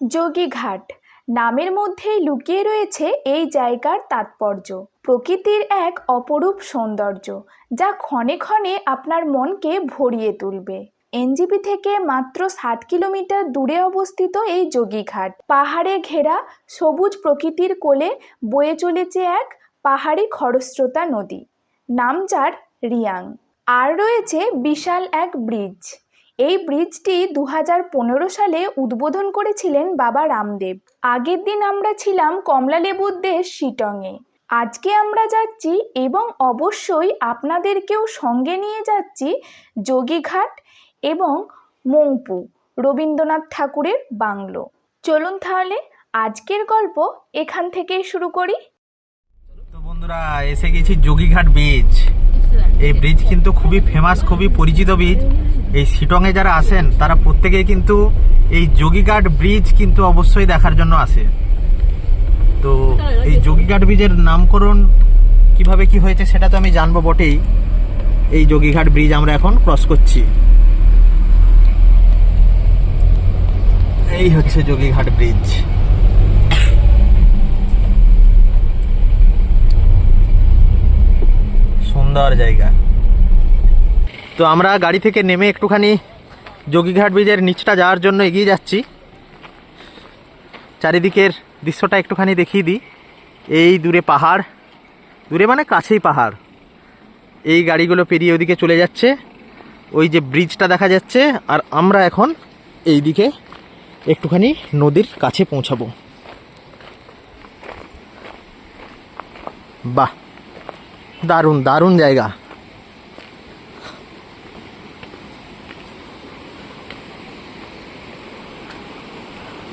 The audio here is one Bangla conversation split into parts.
যোগীঘাট। নামের মধ্যেই লুকিয়ে রয়েছে এই জায়গার তাৎপর্য। প্রকৃতির এক অপরূপ সৌন্দর্য, যা ক্ষণে ক্ষণে আপনার মনকে ভরিয়ে তুলবে। এনজিপি থেকে মাত্র ষাট কিলোমিটার দূরে অবস্থিত এই যোগীঘাট। পাহাড়ে ঘেরা সবুজ প্রকৃতির কোলে বয়ে চলেছে এক পাহাড়ি খরস্রোতা নদী। নাম যার, রিয়াং। আর রয়েছে বিশাল এক ব্রিজ। এই ব্রিজটি দু হাজার পনেরো সালে উদ্বোধন করেছিলেন বাবা রামদেব। আগের দিন আমরা ছিলাম কমলালেবুর দেশ শিটংয়ে। আজকে আমরা যাচ্ছি এবং অবশ্যই আপনাদেরকেও সঙ্গে নিয়ে যাচ্ছি যোগীঘাট এবং মংপু, রবীন্দ্রনাথ ঠাকুরের বাংলো। চলুন তাহলে আজকের গল্প এখান থেকেই শুরু করি। বন্ধুরা, এসে গেছি যোগীঘাট ব্রিজ এই ব্রিজ কিন্তু খুবই ফেমাস খুবই পরিচিত ব্রিজ। এই শিটংয়ে যারা আসেন, তারা প্রত্যেকেই কিন্তু এই যোগীঘাট ব্রিজ কিন্তু অবশ্যই দেখার জন্য আসে। তো এই যোগীঘাট ব্রিজের নামকরণ কীভাবে কি হয়েছে সেটা তো আমি জানব বটেই। এই যোগীঘাট ব্রিজ আমরা এখন ক্রস করছি। এই হচ্ছে যোগীঘাট ব্রিজ। সুন্দর জায়গা। তো আমরা গাড়ি থেকে নেমে একটুখানি যোগীঘাট ব্রিজের নিচটা যাওয়ার জন্য এগিয়ে যাচ্ছি। চারিদিকের দৃশ্যটা একটুখানি দেখিয়ে দিই। এই দূরে পাহাড়। দূরে মানে কাছেই পাহাড়। এই গাড়িগুলো পেরিয়ে ওদিকে চলে যাচ্ছে। ওই যে ব্রিজটা দেখা যাচ্ছে আর আমরা এখন এই দিকে একটুখানি নদীর কাছে পৌঁছাবো। বাহ! দারুণ দারুণ জায়গা।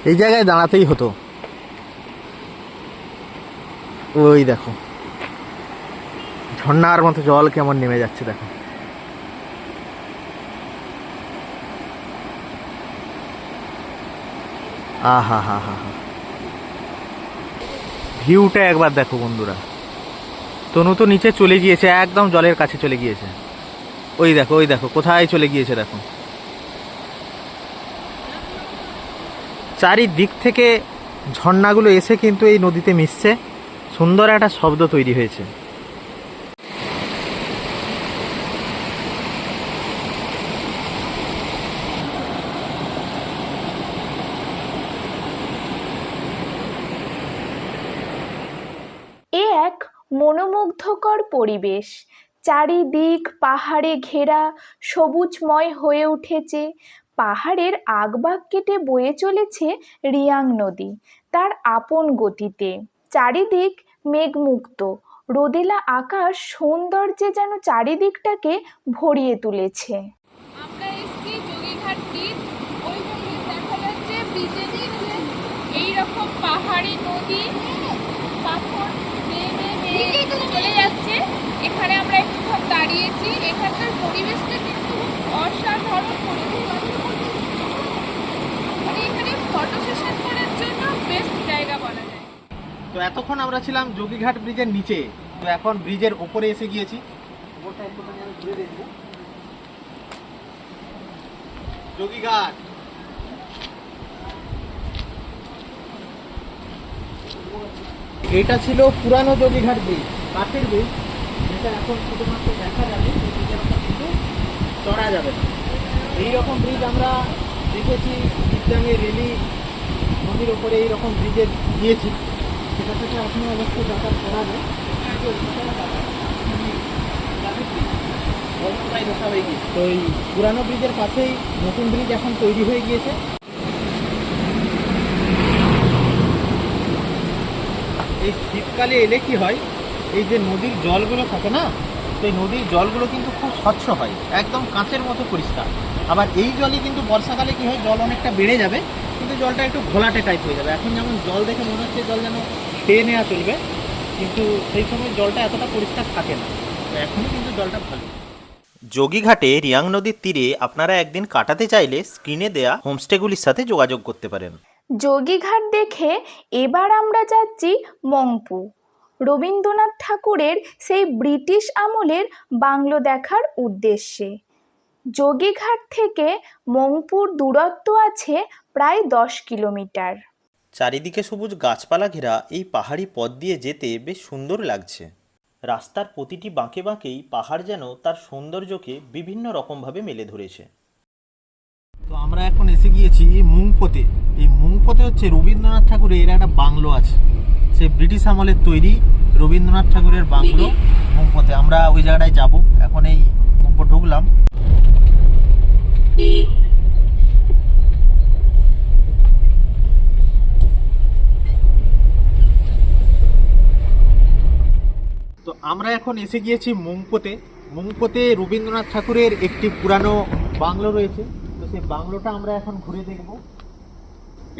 এই জায়গায় দাঁড়াতেই হতো। ওই দেখো। ঝর্ণার মতো জল কেমন নেমে যাচ্ছে দেখো। আহা হা হা হা। ভিউটা একবার দেখো বন্ধুরা। তনু তো নিচে চলে গিয়েছে, একদম জলের কাছে চলে গিয়েছে। ওই দেখো ওই দেখো, কোথায় চলে গিয়েছে দেখো। চারিদিক থেকে ঝর্ণাগুলো এসে কিন্তু এই নদীতে মিশছে। সুন্দর একটা শব্দ তৈরি হয়েছে। এক মনোমুগ্ধকর পরিবেশ। চারিদিক পাহাড়ে ঘেরা, সবুজময় হয়ে উঠেছে। পাহাড়ের আগবাগ কেটে বয়ে চলেছে রিয়াং নদী, তার আপন গতিতে। চারিদিক মেঘমুক্ত। রোদেলা আকাশ সৌন্দর্যে যেন চারিদিকটাকে ভরিয়ে তুলেছে। এইরকম পাহাড়ি নদী। যাচ্ছে। এখানে আমরা একটুক্ষণ দাঁড়িয়েছি। পরিবেশ। মানে এখানে ফটো জায়গা তো এতক্ষণ আমরা ছিলাম যোগীঘাট ব্রিজের নিচে। তো এখন ব্রিজের ওপরে এসে গিয়েছি। ওপরটা একটুখানি আমি ঘুরে দেখব। যোগীঘাট। এটা ছিল পুরানো যোগীঘাট ব্রিজ কাঠের ব্রিজ যেটা এখন শুধুমাত্র দেখা যাবে সেই ব্রিজের ওপর কিন্তু চড়া যাবে না। এইরকম ব্রিজ আমরা দেখেছি বিদ্যাঙ্গে রেলি নদীর ওপরে এইরকম ব্রিজে গিয়েছি। সেটা থেকে আপনি অবশ্যই যাতায়াত করা যায়। হয়ে তো এই পুরানো ব্রিজের পাশেই নতুন ব্রিজ এখন তৈরি হয়ে গিয়েছে। এই শীতকালে এলে কি হয়, এই যে নদীর জলগুলো থাকে না, সেই নদীর জলগুলো কিন্তু খুব স্বচ্ছ হয়, একদম কাঁচের মতো পরিষ্কার। আবার এই জলই কিন্তু বর্ষাকালে কি হয়, জল অনেকটা বেড়ে যাবে, কিন্তু জলটা একটু ঘোলাটে টাইপ হয়ে যাবে। এখন যেমন জল দেখে মনে হচ্ছে জল যেন খেয়ে নেওয়া চলবে, কিন্তু সেই সময় জলটা এতটা পরিষ্কার থাকে না। তো এখনই কিন্তু জলটা ভালো। যোগীঘাটে রিয়াং নদীর তীরে আপনারা একদিন কাটাতে চাইলে স্ক্রিনে দেয়া হোমস্টেগুলির সাথে যোগাযোগ করতে পারেন। যোগীঘাট দেখে এবার আমরা যাচ্ছি মংপু। রবীন্দ্রনাথ ঠাকুরের সেই ব্রিটিশ আমলের বাংলো দেখার উদ্দেশ্যে। যোগীঘাট থেকে মংপুর দূরত্ব আছে প্রায় দশ কিলোমিটার। চারিদিকে সবুজ গাছপালা ঘেরা এই পাহাড়ি পথ দিয়ে যেতে বেশ সুন্দর লাগছে। রাস্তার প্রতিটি বাঁকে বাঁকেই পাহাড় যেন তার সৌন্দর্যকে বিভিন্ন রকমভাবে মেলে ধরেছে। আমরা এখন এসে গিয়েছি মুংপোতে। এই মুংপোতে হচ্ছে রবীন্দ্রনাথ ঠাকুরের একটা বাংলো আছে। সে ব্রিটিশ আমলের তৈরি রবীন্দ্রনাথ ঠাকুরের বাংলো মুংপোতে। আমরা ওই জায়গাটায় যাব। এখন এই মুংপো ঢুকলাম। তো আমরা এখন এসে গিয়েছি মুংপোতে। মুংপোতে রবীন্দ্রনাথ ঠাকুরের একটি পুরানো বাংলো রয়েছে। সেই বাংলোটা আমরা এখন ঘুরে দেখব।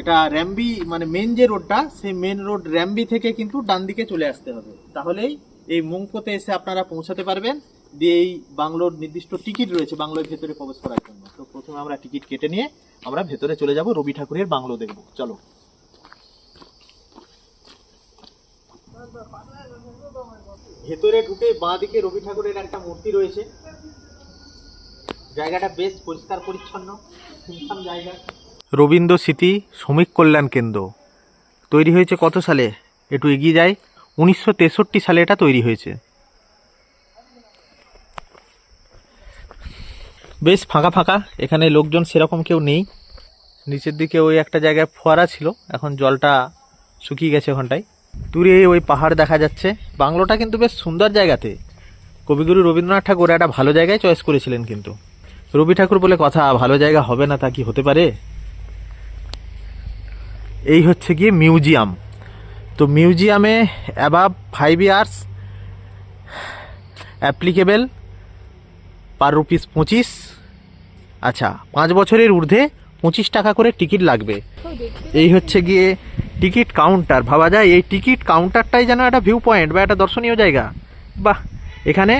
এটা র্যাম্বি মানে মেন যে রোডটা সেই মেন রোড র্যাম্বি থেকে কিন্তু ডান দিকে চলে আসতে হবে। তাহলেই এই মুংপোতে এসে আপনারা পৌঁছাতে পারবেন। দিয়ে এই বাংলোর নির্দিষ্ট টিকিট রয়েছে বাংলোর ভেতরে প্রবেশ করার জন্য। তো প্রথমে আমরা টিকিট কেটে নিয়ে আমরা ভেতরে চলে যাব, রবি ঠাকুরের বাংলো দেখব। চলো। ভেতরে ঢুকে বাঁ দিকে রবি ঠাকুরের একটা মূর্তি রয়েছে। জায়গাটা বেশ পরিষ্কার পরিচ্ছন্ন, সুনসান জায়গা। রবীন্দ্র স্মৃতি শ্রমিক কল্যাণ কেন্দ্র। তৈরি হয়েছে কত সালে? একটু এগিয়ে যায় উনিশশো তেষট্টি সালে এটা তৈরি হয়েছে। বেশ ফাঁকা ফাঁকা, এখানে লোকজন সেরকম কেউ নেই। নিচের দিকে ওই একটা জায়গায় ফোয়ারা ছিল, এখন জলটা শুকিয়ে গেছে ওখানটায়। দূরে ওই পাহাড় দেখা যাচ্ছে। বাংলোটা কিন্তু বেশ সুন্দর জায়গাতে। কবিগুরু রবীন্দ্রনাথ ঠাকুর একটা ভালো জায়গায় চয়েস করেছিলেন কিন্তু। রবি ঠাকুর বলে কথা ভালো জায়গা হবে না তা কি হতে পারে? এই হচ্ছে গিয়ে মিউজিয়াম। তো মিউজিয়ামে above five years applicable per rupees পঁচিশ। আচ্ছা পাঁচ বছরের ঊর্ধ্বে পঁচিশ টাকা করে টিকিট লাগবে। এই হচ্ছে গিয়ে টিকিট কাউন্টার ভাবা যায় এই টিকিট কাউন্টারটাই যেন একটা ভিউ পয়েন্ট বা একটা দর্শনীয় জায়গা। বাহ, এখানে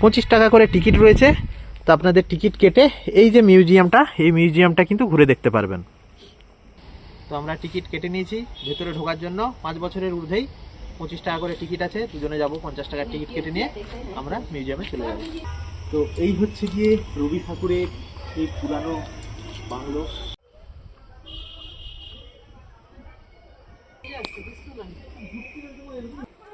পঁচিশ টাকা করে টিকিট রয়েছে। তো আপনাদের টিকিট কেটে এই যে মিউজিয়ামটা, এই মিউজিয়ামটা কিন্তু ঘুরে দেখতে পারবেন। তো আমরা টিকিট কেটে নিয়েছি, ভেতরে ঢোকার জন্য পাঁচ বছরের ঊর্ধ্বেই পঁচিশ টাকা করে টিকিট আছে, দুজনে যাব পঞ্চাশ টাকার টিকিট কেটে নিয়ে আমরা মিউজিয়ামে চলে যাব। তো এই হচ্ছে গিয়ে রবি ঠাকুরের এই পুরানো বাংলো।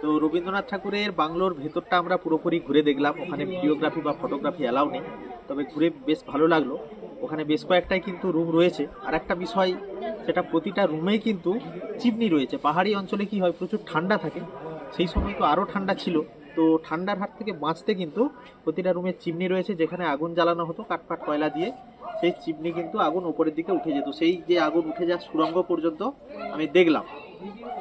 তো রবীন্দ্রনাথ ঠাকুরের বাংলোর ভেতরটা আমরা পুরোপুরি ঘুরে দেখলাম। ওখানে ভিডিওগ্রাফি বা ফটোগ্রাফি অ্যালাউ নেই। তবে ঘুরে বেশ ভালো লাগল। ওখানে বেশ কয়েকটাই কিন্তু রুম রয়েছে। আর একটা বিষয়, সেটা প্রতিটা রুমেই কিন্তু চিমনি রয়েছে। পাহাড়ি অঞ্চলে কি হয়, প্রচুর ঠান্ডা থাকে। সেই সময় তো আরও ঠান্ডা ছিল। তো ঠান্ডার হাত থেকে বাঁচতে কিন্তু প্রতিটা রুমে চিমনি রয়েছে, যেখানে আগুন জ্বালানো হতো কাঠপাট কয়লা দিয়ে। সেই চিমনি কিন্তু আগুন উপরের দিকে উঠে যেত। সেই যে আগুন উঠে যাওয়ার সুরঙ্গ পর্যন্ত আমি দেখলাম।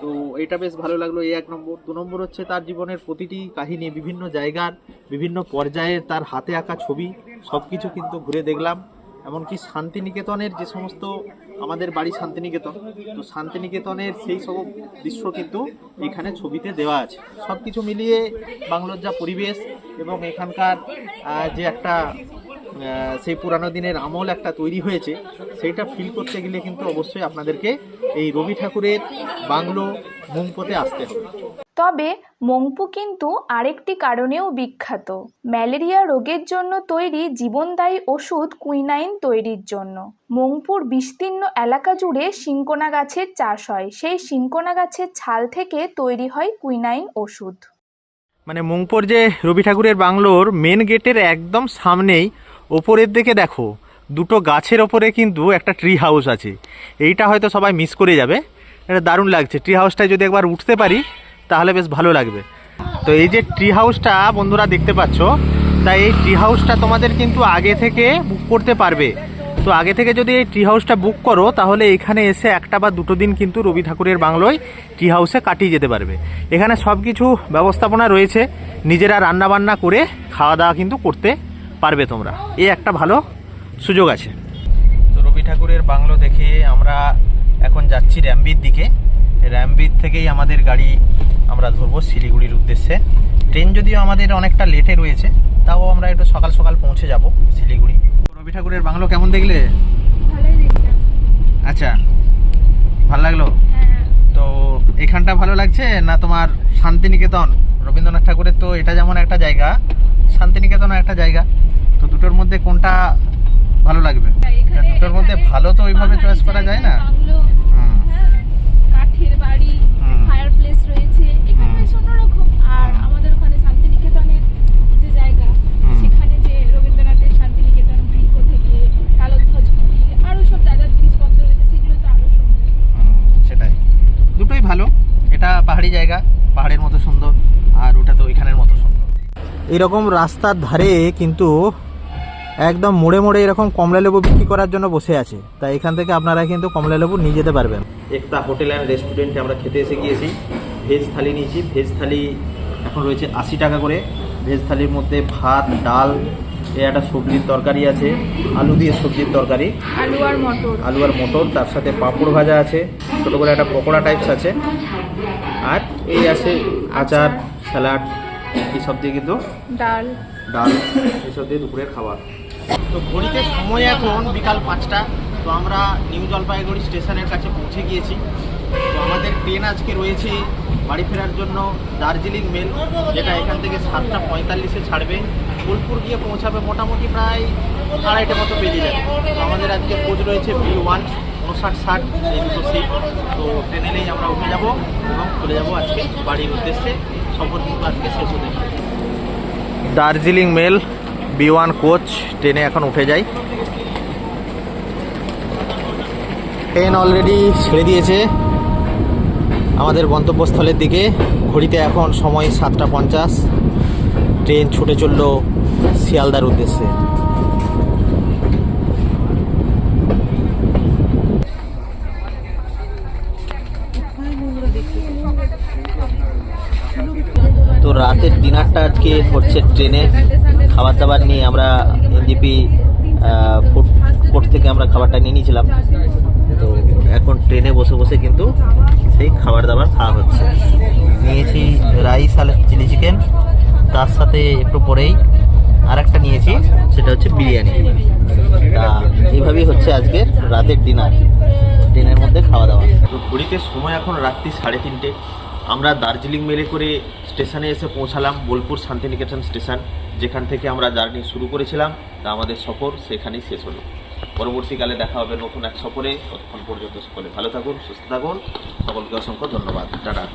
তো এটা বেশ ভালো লাগল। এই এক নম্বর। দু নম্বর হচ্ছে তার জীবনের প্রতিটি কাহিনী বিভিন্ন জায়গার, বিভিন্ন পর্যায়ে তার হাতে আঁকা ছবি সব কিছু কিন্তু ঘুরে দেখলাম। এমনকি শান্তিনিকেতনের যে সমস্ত আমাদের বাড়ি শান্তিনিকেতন, তো শান্তিনিকেতনের সেই সব দৃশ্য কিন্তু এখানে ছবিতে দেওয়া আছে। সব কিছু মিলিয়ে বাংলোর যা পরিবেশ এবং এখানকার যে একটা সেই পুরানো দিনের আমল একটা তৈরি হয়েছে সেইটা ফিল করতে গেলে কিন্তু অবশ্যই আপনাদেরকে এই রবি ঠাকুরের বাংলো মুংপোতে আসতে হবে। তবে মংপু কিন্তু আরেকটি কারণেও বিখ্যাত ম্যালেরিয়া রোগের জন্য তৈরি জীবনদায়ী ওষুধ কুইনাইন তৈরির জন্য। মংপুর বিস্তীর্ণ এলাকা জুড়ে সিঙ্কোনা গাছের চাষ হয় সেই সিঙ্কোনা গাছের ছাল থেকে তৈরি হয় কুইনাইন ওষুধ। মানে মংপুর যে রবি ঠাকুরের বাংলোর মেন গেটের একদম সামনেই ওপরের দিকে দেখো, দুটো গাছের ওপরে কিন্তু একটা ট্রি হাউস আছে। এইটা হয়তো সবাই মিস করে যাবে। এটা দারুণ লাগছে। ট্রি হাউসটায় যদি একবার উঠতে পারি, তাহলে বেশ ভালো লাগবে। তো এই যে ট্রি হাউসটা বন্ধুরা দেখতে পাচ্ছ, তাই এই ট্রি হাউসটা তোমাদের কিন্তু আগে থেকে বুক করতে পারবে। তো আগে থেকে যদি এই ট্রি হাউসটা বুক করো, তাহলে এখানে এসে একটা বা দুটো দিন কিন্তু রবি ঠাকুরের বাংলোয় ট্রি হাউসে কাটিয়ে যেতে পারবে। এখানে সব কিছু ব্যবস্থাপনা রয়েছে। নিজেরা রান্না বান্না করে খাওয়া দাওয়া কিন্তু করতে পারবে তোমরা। এই একটা ভালো সুযোগ আছে। তো রবি ঠাকুরের বাংলো দেখে আমরা এখন যাচ্ছি র্যামবির দিকে। র্যামবির থেকেই আমাদের গাড়ি আমরা ধরবো শিলিগুড়ির উদ্দেশ্যে। ট্রেন যদিও আমাদের অনেকটা লেটে রয়েছে তাও আমরা একটু সকাল সকাল পৌঁছে যাব শিলিগুড়ি। রবি ঠাকুরের বাংলো কেমন দেখলে? আচ্ছা ভালো লাগল? হ্যাঁ। তো এখানটা ভালো লাগছে না তোমার শান্তিনিকেতন? রবীন্দ্রনাথ ঠাকুরের তো এটা যেমন একটা জায়গা শান্তিনিকেতনও একটা জায়গা। তো দুটোর মধ্যে কোনটা ভালো লাগবে? দুটোর মধ্যে ভালো তো ওইভাবে চয়েস করা যায় না। হুম। হ্যাঁ, হুম। ফায়ার প্লেস রয়েছে এখানে হুম। বেশ অন্যরকম আর হুম। আমাদের ওখানে শান্তিনিকেতনের যে জায়গা হুম। সেখানে যে রবীন্দ্রনাথের শান্তিনিকেতন গৃহ থেকে কালোধ্বজ কুটি আরও সব যা যা জিনিসপত্র রয়েছে সেগুলো তো আরও সুন্দর হুম, সেটাই দুটোই ভালো এটা পাহাড়ি জায়গা পাহাড়ের মতো সুন্দর আর ওটা তো এখানের মতো সুন্দর এরকম রাস্তার ধারে কিন্তু একদম মোড়ে মোড়ে এরকম কমলা লেবু বিক্রি করার জন্য বসে আছে। তাই এখান থেকে আপনারা কিন্তু কমলা লেবু নিয়ে যেতে পারবেন। একটা হোটেল অ্যান্ড রেস্টুরেন্টে আমরা খেতে এসে গিয়েছি। ভেজ থালি নিয়েছি। ভেজ থালি এখন রয়েছে আশি টাকা করে। ভেজ থালির মধ্যে ভাত ডাল এ একটা সবজির তরকারি আছে। আলু দিয়ে সবজির তরকারি। আলু আর মটর। আলু আর মটর তার সাথে পাঁপড় ভাজা আছে। ছোটো করে একটা পকোড়া টাইপস আছে। আর এই আছে আচার স্যালাড। এইসব দিয়ে কিন্তু ডাল। ডাল এসব দিয়ে দুপুরের খাবার। তো ঘড়িতে সময় এখন বিকাল পাঁচটা। তো আমরা নিউ জলপাইগুড়ি স্টেশনের কাছে পৌঁছে গিয়েছি। তো আমাদের ট্রেন আজকে রয়েছে বাড়ি ফেরার জন্য দার্জিলিং মেল যেটা এখান থেকে সাতটা পঁয়তাল্লিশে ছাড়বে। বোলপুর গিয়ে পৌঁছাবে মোটামুটি প্রায় আড়াইটে মতো বেজে যাবে। তো আমাদের আজকে কোচ রয়েছে বি ওয়ান উনষাট ষাট এই দুটো সিট তো ট্রেনেলেই আমরা উঠে যাব এবং চলে যাব আজকে বাড়ির উদ্দেশ্যে। সফর কিন্তু আজকে শেষ হতে Darjeeling mail B one coach, ট্রেনে এখন উঠে যাই ট্রেন অলরেডি ছেড়ে দিয়েছে। আমাদের গন্তব্যস্থলের দিকে। ঘড়িতে এখন সময় সাতটা পঞ্চাশ। ট্রেন ছুটে চলল শিয়ালদার উদ্দেশ্যে। তো রাতের ডিনারটা আজকে হচ্ছে ট্রেনে। খাবার দাবার নিয়ে আমরা এনজিপি কোর্ট থেকে আমরা খাবারটা নিয়ে নিয়েছিলাম। তো এখন ট্রেনে বসে বসে কিন্তু সেই খাবার দাবার খাওয়া হচ্ছে। নিয়েছি রাইস আর চিলি চিকেন। তার সাথে একটু পরেই আর একটা নিয়েছি, সেটা হচ্ছে বিরিয়ানি। তা এইভাবেই হচ্ছে আজকে রাতের ডিনার ট্রেনের মধ্যে খাওয়া দাওয়া তো ঘড়িতে সময় এখন রাত্রি সাড়ে তিনটে। আমরা দার্জিলিং মেলে করে স্টেশনে এসে পৌঁছালাম বোলপুর শান্তিনিকেতন স্টেশন, যেখান থেকে আমরা জার্নি শুরু করেছিলাম। তা আমাদের সফর সেখানেই শেষ হলো। পরবর্তীকালে দেখা হবে নতুন এক সফরে। ততক্ষণ পর্যন্ত সকলে ভালো থাকুন, সুস্থ থাকুন। সকলকে অসংখ্য ধন্যবাদ। টাটা।